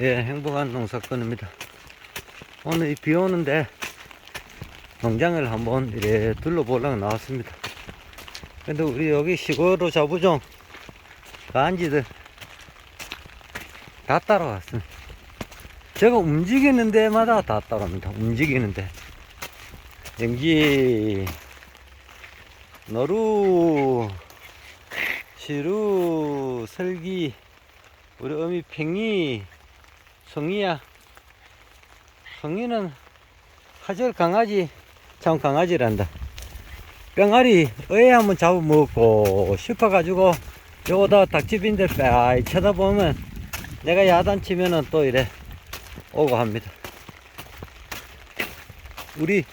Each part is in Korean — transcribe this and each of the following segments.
예, 행복한 농사꾼입니다. 오늘 이 비 오는데 농장을 한번 이래 둘러보려고 나왔습니다. 근데 우리 여기 시골로 자부종 간지들 다 따라왔습니다. 제가 움직이는 데마다 다 따라옵니다. 움직이는 데. 연기, 너루, 시루, 설기, 우리 어미 팽이, 성이야. 성이는 하절 강아지, 참 강아지란다. 뿅아리 어에 한번 잡아먹고 싶어가지고 요거다 닭집인데 빼 쳐다보면 내가 야단 치면은 또 이래 오고 합니다. 우리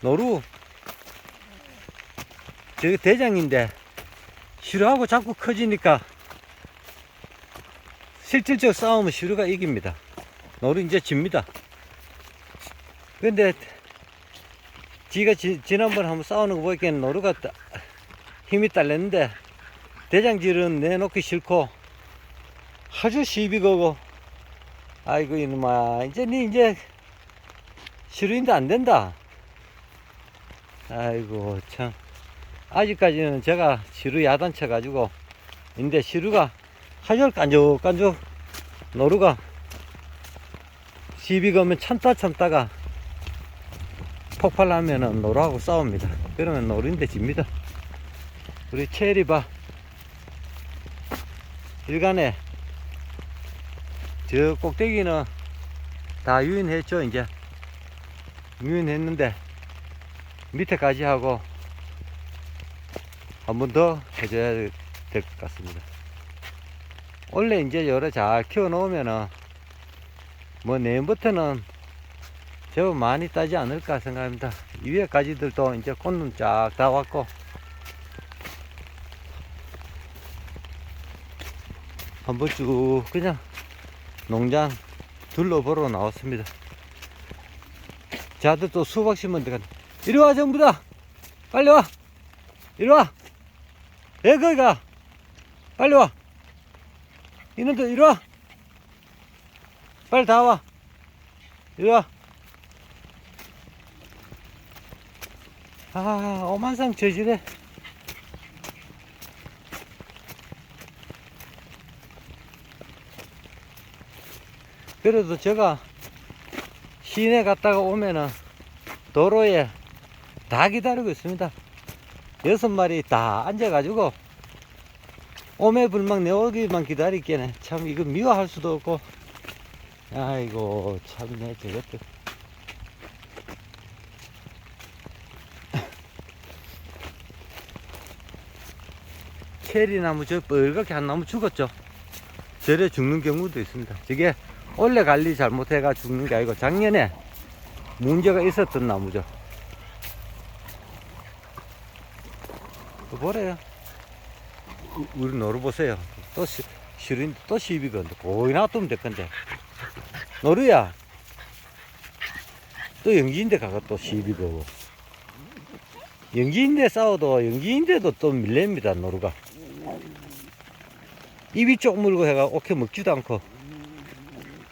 노루 저기 대장인데 시루하고 자꾸 커지니까 실질적 싸움은 시루가 이깁니다. 노루 이제 집니다. 근데 지가 지, 지난번 한번 싸우는 거 보니까 노루가 따- 힘이 딸렸는데 대장질은 내놓기 싫고 아주 시비 거고 아이고 이놈아 이제 니 이제 시루인데 안 된다 아이고 참 아직까지는 제가 시루 야단쳐 가지고 근데 시루가 하절 깐족깐족 노루가 시비 거면 참다 참다가 폭발하면은 노루하고 싸웁니다. 그러면 노루인데 집니다. 우리 체리바 일간에 저 꼭대기는 다 유인했죠 이제. 유인했는데 밑에까지 하고 한 번 더 해줘야 될 것 같습니다 원래 이제 여러 잘 키워 놓으면은 뭐 내년부터는 제법 많이 따지 않을까 생각합니다. 이 위에까지들도 이제 꽃눈 쫙 다 왔고. 한번 쭉 그냥 농장 둘러보러 나왔습니다. 자들 또 수박 심은 데가 이리 와 전부 다! 빨리 와! 이리 와! 예, 거기 가! 빨리 와 이놈들 이리 와 빨리 다 와 이리 와 아, 오만상 저지래. 그래도 제가 시내 갔다가 오면은 도로에 다 기다리고 있습니다. 여섯 마리 다 앉아가지고 오매 불망 내오기만 기다리겠네. 참 이거 미워할 수도 없고. 아이고 참내 저것들. 체리나무 저 뻘겋게 한 나무 죽었죠. 절에 죽는 경우도 있습니다. 저게 원래 관리 잘못해가 죽는 게 아니고 작년에 문제가 있었던 나무죠. 또 보래요. 우- 우리 노루 보세요. 또 시, 시린 또 시비건데 거의 놔두면 될 건데. 노루야. 또 연기인데 가가 또 시비거고. 연기인데 싸워도 연기인데도 또 밀립니다 노루가. 입이 쪽 물고 해가 오케 먹지도 않고.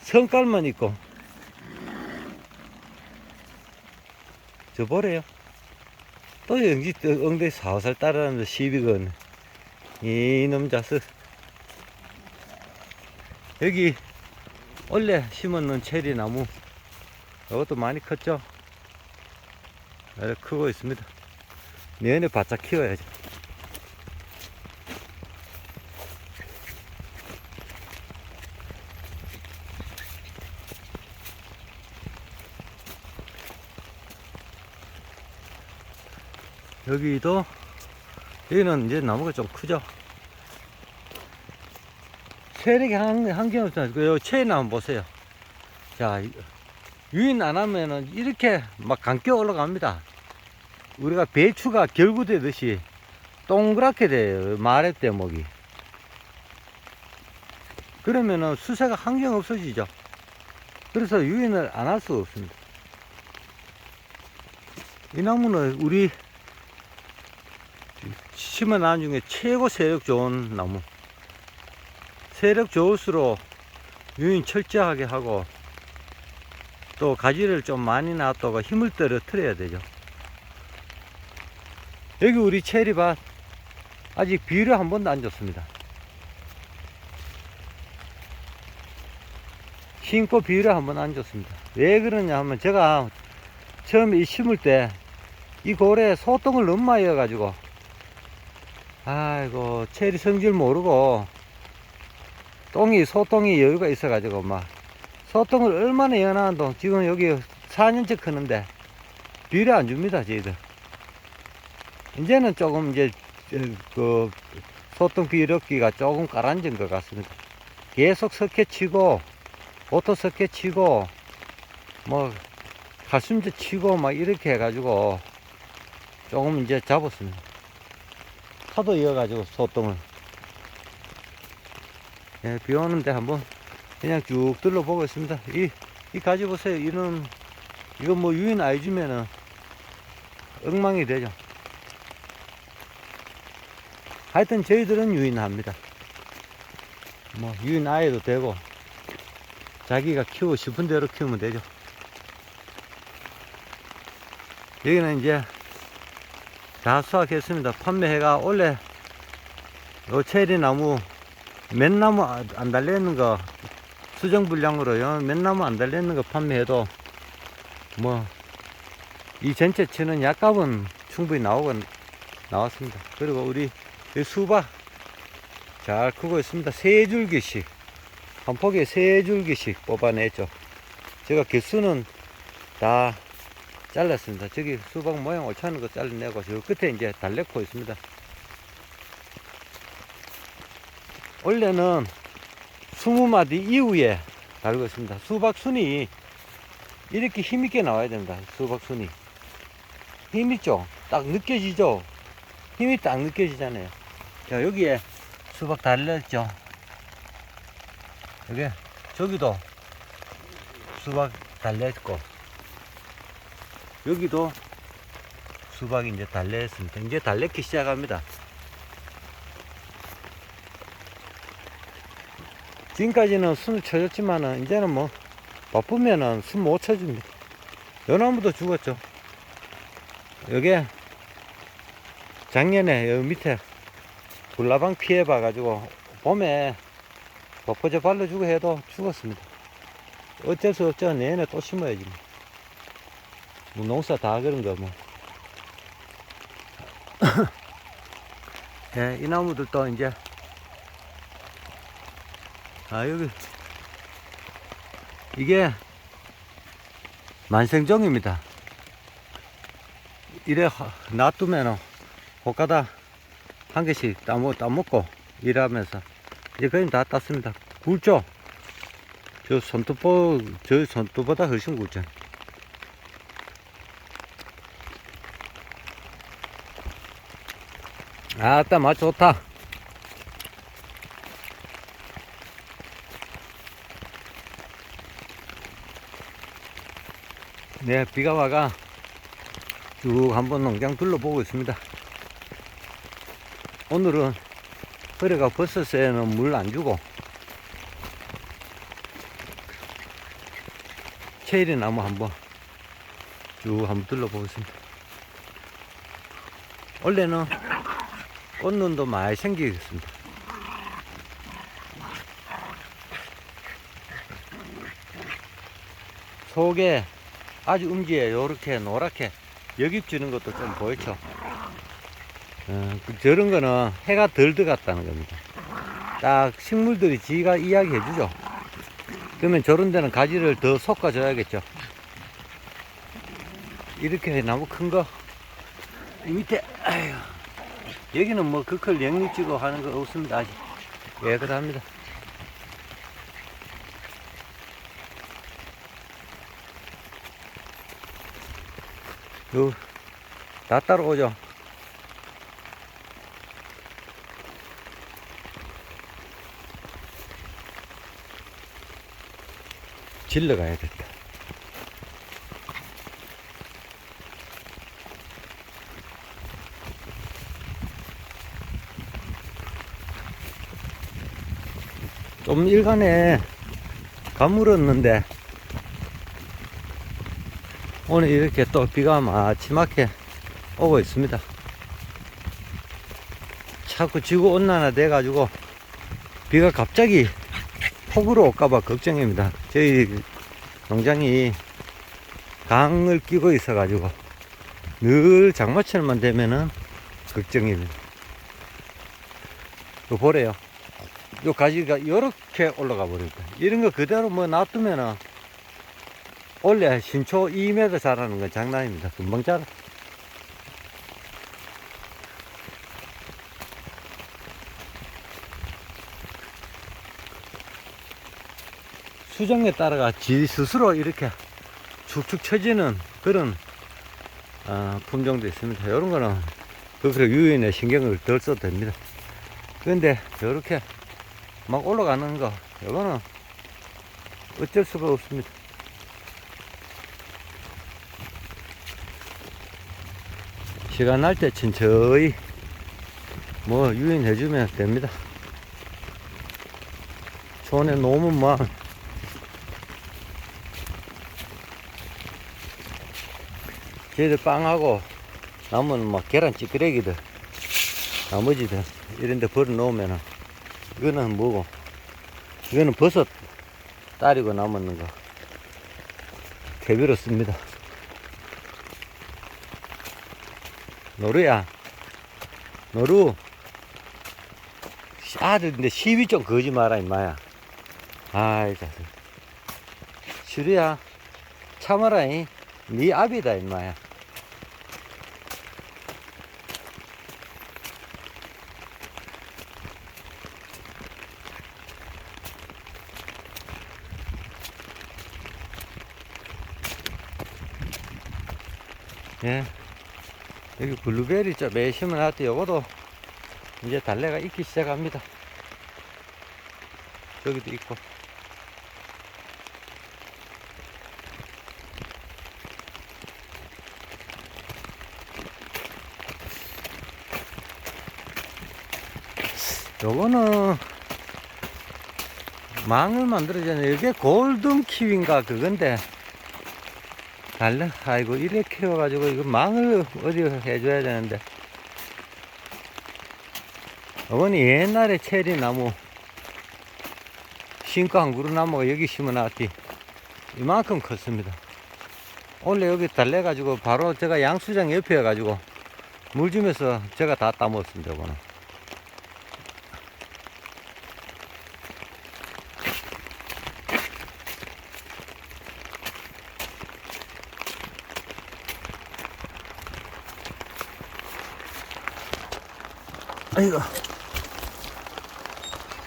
성깔만 있고 저 보래요 또또 엉덩이 살살 따라하면서 시비건 이놈 자식 여기 원래 심었는 체리 나무 이것도 많이 컸죠? 크고 있습니다. 내년에 바짝 키워야죠. 여기도 여기는 이제 나무가 좀 크죠 세력이 한, 한경 없잖아요 그 체나 한번 보세요. 자 이- 유인 안 하면은 이렇게 막 감겨 올라갑니다. 우리가 배추가 결구되듯이 동그랗게 돼요. 마렛 대목이. 그러면은 수세가 한경 없어지죠. 그래서 유인을 안 할수 없습니다. 이 나무는 우리 심어 나중 중에 최고 세력 좋은 나무. 세력 좋을수록 유인 철저하게 하고 또 가지를 좀 많이 놔두고 힘을 떨어뜨려야 되죠. 여기 우리 체리밭 아직 비료 한 번도 안 줬습니다. 심고 비료 한 번 안 줬습니다. 왜 그러냐 하면 제가 처음에 이 심을 때 이 고래에 소똥을 너무 많이 넣어가지고 아이고 체리 성질 모르고 똥이 소똥이 여유가 있어 가지고 막 소똥을 얼마나 연하도 지금 여기 4년째 크는데 비료 안 줍니다 저희들. 이제는 조금 이제 저, 그 소똥 비료기가 조금 가라앉은 것 같습니다. 계속 석회 치고 오토 석회 치고 뭐 가슴제 치고 막 이렇게 해가지고 조금 이제 잡았습니다. 파도 이어가지고 소똥을 예, 비 오는데 한번 그냥 쭉 둘러보고 있습니다. 이, 이 가지 보세요. 이런, 이거 뭐 유인 아이 주면은 엉망이 되죠. 하여튼 저희들은 유인합니다. 뭐 유인 아이도 되고 자기가 키우고 싶은 대로 키우면 되죠. 여기는 이제 다 수확했습니다. 판매해가 원래 요 체리 나무 맨나무 아- 안 달려있는 거 수정 분량으로요. 맨나무 안 달려있는 거 판매해도 뭐 이 전체 치는 약값은 충분히 나오고 나왔습니다. 그리고 우리 이 수박 잘 크고 있습니다. 세 줄기씩 한 폭에 세 줄기씩 뽑아냈죠. 제가 개수는 다 잘랐습니다. 저기 수박 모양 옳지 않은 거 잘라내고 저 끝에 이제 달래코 있습니다 원래는 20마디 이후에 달고 있습니다. 수박 순이 이렇게 힘있게 나와야 됩니다. 수박 순이. 힘있죠? 딱 느껴지죠? 힘이 딱 느껴지잖아요. 자, 여기에 수박 달렸죠? 여기, 저기도 수박 달려있고, 여기도 수박이 이제 달려있습니다. 이제 달렸기 시작합니다. 지금까지는 숨을 쳐줬지만은 이제는 뭐 바쁘면은 숨 못 쳐줍니다. 연나무도 죽었죠. 여기에 작년에 여기 밑에 불나방 피해 봐가지고 봄에 버퍼져 발라주고 해도 죽었습니다. 어쩔 수 없죠. 내년에 또 심어야지. 뭐. 뭐 농사 다 그런 거 뭐. 예, 이 나무들도 이제 아 여기. 이게 만생종입니다. 이래 하- 놔두면은 호가다 한 개씩 따먹, 따먹고 일하면서 이제 거의 다 땄습니다. 굵죠 저 손톱보 저 손톱보다 훨씬 굵죠. 아따 맛 좋다 네, 비가 와가 쭉 한번 농장 둘러보고 있습니다. 오늘은 허리가 버섯에는 물 안 주고 체리 나무 한번 쭉 한번 둘러보겠습니다. 원래는 꽃눈도 많이 생기겠습니다. 속에 아주 음지에 요렇게 노랗게 여깁 지는 것도 좀 보이죠. 어, 그 저런 거는 해가 덜 들어갔다는 겁니다. 딱 식물들이 지가 이야기해 주죠. 그러면 저런 데는 가지를 더 솎아 줘야겠죠. 이렇게 나무 큰 거, 이 밑에, 아휴, 여기는 뭐 그클 영리지고 하는 거 없습니다. 아직 깨끗합니다. 요, 다 따라오죠. 질러 가야겠다. 좀 일간에 가물었는데 오늘 이렇게 또 비가 마지막에 오고 있습니다. 자꾸 지구 온난화 돼가지고 비가 갑자기 폭우로 올까봐 걱정입니다. 저희 농장이 강을 끼고 있어가지고 늘 장마철만 되면은 걱정입니다. 요 보래요. 요 가지가 이렇게 올라가 버립니다. 이런 거 그대로 뭐 놔두면은 원래 신초 2m 자라는 건 장난입니다. 금방 자라. 수정에 따라가 지 스스로 이렇게 축축 처지는 그런 아, 품종도 있습니다. 이런 거는 그렇게 유인에 신경을 덜 써도 됩니다. 근데 이렇게 막 올라가는 거 이거는 어쩔 수가 없습니다. 시간 날 때 천천히 뭐 유인해 주면 됩니다. 촌에 놓으면 막 저희들 빵하고 남은 막 계란 찌끄레기들 나머지들 이런 데 벌어 놓으면은 이거는 뭐고 이거는 버섯 따리고 남았는 거 개비로 씁니다 노루야. 노루. 아들인데 시비 좀 거지 마라 임마야. 아이 자식. 시루야 참아라 이. 네 아비다 임마야. 예. 여기 블루베리 좀 매심을 놨더니 요거도 이제 달래가 익기 시작합니다. 저기도 있고. 요거는 망을 만들어잖아요. 이게 골든 키위인가 그건데 달래 아이고 이래 키워가지고 이거 망을 어디 해줘야 되는데. 어머니 옛날에 체리 나무 신고 한 그루 나무가 여기 심어놨디. 이만큼 컸습니다. 원래 여기 달래가지고 바로 제가 양수장 옆에 가지고 물 주면서 제가 다 따먹었습니다 이거는 아이고.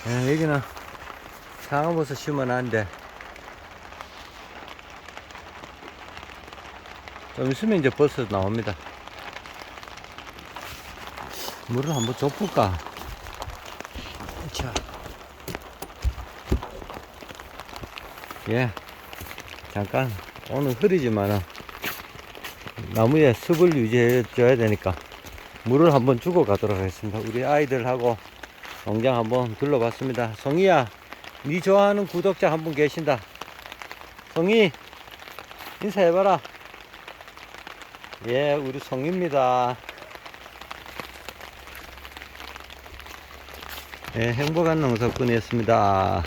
예, 여기는 상어버섯 심어놨는데, 좀 있으면 이제 버섯 나옵니다. 물을 한번 줘볼까? 자. 예. 잠깐, 오늘 흐리지만은, 나무에 습을 유지해 줘야 되니까, 물을 한번 주고 가도록 하겠습니다. 우리 아이들하고 농장 한번 둘러봤습니다. 성희야, 네 좋아하는 구독자 한 분 계신다. 성희, 인사해봐라. 예, 우리 성희입니다. 예, 행복한 농사꾼이었습니다.